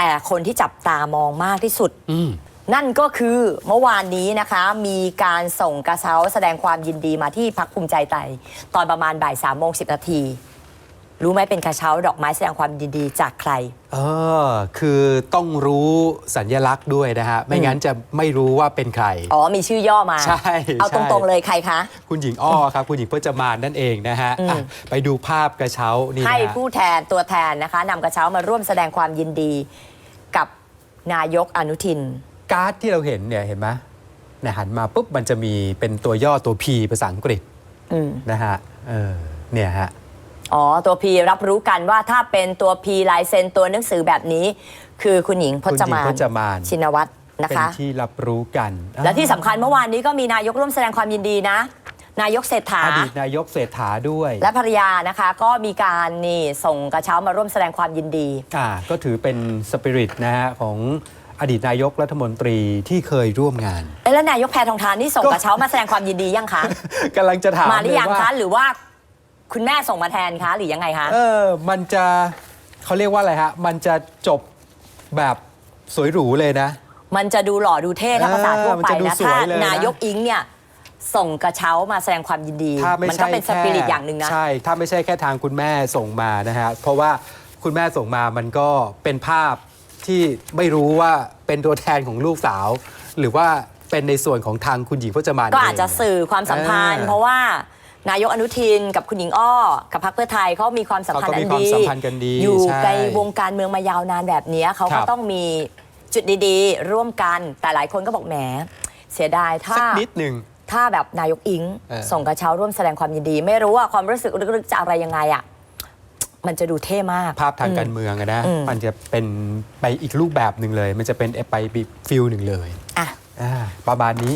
แต่คนที่จับตามองมากที่สุด อืม นั่นก็คือเมื่อวานนี้นะคะ มีการส่งกระเช้าแสดงความยินดีมาที่พักภูมิใจไทยตอนประมาณบ่ายสามโมงสินาที รู้ไหมเป็นกระเช้าดอกไม้แสดงความยินดีจากใคร เออคือต้องรู้สัญลักษณ์ด้วยนะฮะ ไม่งั้นจะไม่รู้ว่าเป็นใคร อ๋อ มีชื่อย่อมา ใช่เอาใช่ตรงๆเลยใครคะ คุณหญิงอ้อครับ คุณหญิงพจมานนั่นเองนะฮะอืมอะไปดูภาพกระเช้านี่นะให้ฮะ ผู้แทนตัวแทนนะคะนำกระเช้ามาร่วมแสดงความยินดีกับ นายกอนุทิน การ์ดที่เราเห็นเนี่ยเห็นไหมเนี่ยหันมาปุ๊บมันจะมีเป็นตัวย่อตัว P ภาษาอังกฤษอืม นะฮะเออเนี่ยฮะ อ๋อ ตัว P รับรู้กันว่าถ้าเป็นตัว P ลายเซ็นตัวหนังสือแบบนี้ คือคุณหญิงพจมานคุณหญิงพจมาน ชินวัตรนะเป็นคะ ที่รับรู้กันและที่สำคัญเมื่อวานนี้ก็มีนายกร่วมแสดงความยินดีนะ นายกเศรษฐา อดีตนายกเศรษฐาด้วยและภรรยานะคะ ก็มีการนี่ส่งกระเช้ามาร่วมแสดงความยินดี อ่าก็ถือเป็นสปิริตนะฮะของอดีตนายกรัฐมนตรีที่เคยร่วมงาน เอ๊ะแล้วนายกแพทองทานนี่ส่งกระเช้ามาแสดงความยินดียังคะกำลังจะถามมาหรือยังเลว่าคะหรือว่าคุณแม่ส่งมาแทนคะหรือยังไงคะ เออมันจะเขาเรียกว่าอะไรฮะ มันจะจบแบบสวยหรูเลยนะ มันจะดูหล่อดูเท่ถ้าภาษาทั่วไปเออมันจะดูนะสวยถ้าเลยนะ นายกอิงเนี่ย ส่งกระเช้ามาแสดงความยินดี ถ้าไม่มัก็ใช่เป็นสแค่ปิริตอย่างหนึ่งนะ ใช่ ถ้าไม่ใช่แค่ทางคุณแม่ส่งมานะฮะ เพราะว่าคุณแม่ส่งมามันก็เป็นภาพที่ไม่รู้ว่าเป็นตัวแทนของลูกสาว หรือว่าเป็นในส่วนของทางคุณหญิงพจมานก็อาจจะเง สื่อความสัมพันธ์ เออเพราะว่านายกอนุทินกับคุณหญิงอ้อ กับพรรคเพื่อไทยเขามีความสัมพันธ์เขาก็อัมีนความดีสัมพันธ์กันดีอยู่ใช่ในวงการเมืองมายาวนานแบบนี้เขาครัก็บ ต้องมีจุดดีๆ ร่วมกันแต่หลายคนก็บอกแหมเสียดายถ้า สักนิดหนึ่ง ถ้าแบบนายกอิงเออ ส่งกระเช้าร่วมแสดงความยินดี ไม่รู้ว่าความรู้สึกลึกๆจะอะไรยังไงอะมันจะดูเท่มาก ภาพทางการเมืองอะนะอืม มันจะเป็นไปอีกรูปแบบหนึ่งเลย มันจะเป็นไปฟิลหนึ่งเลยอะ อ่าประมาณนี้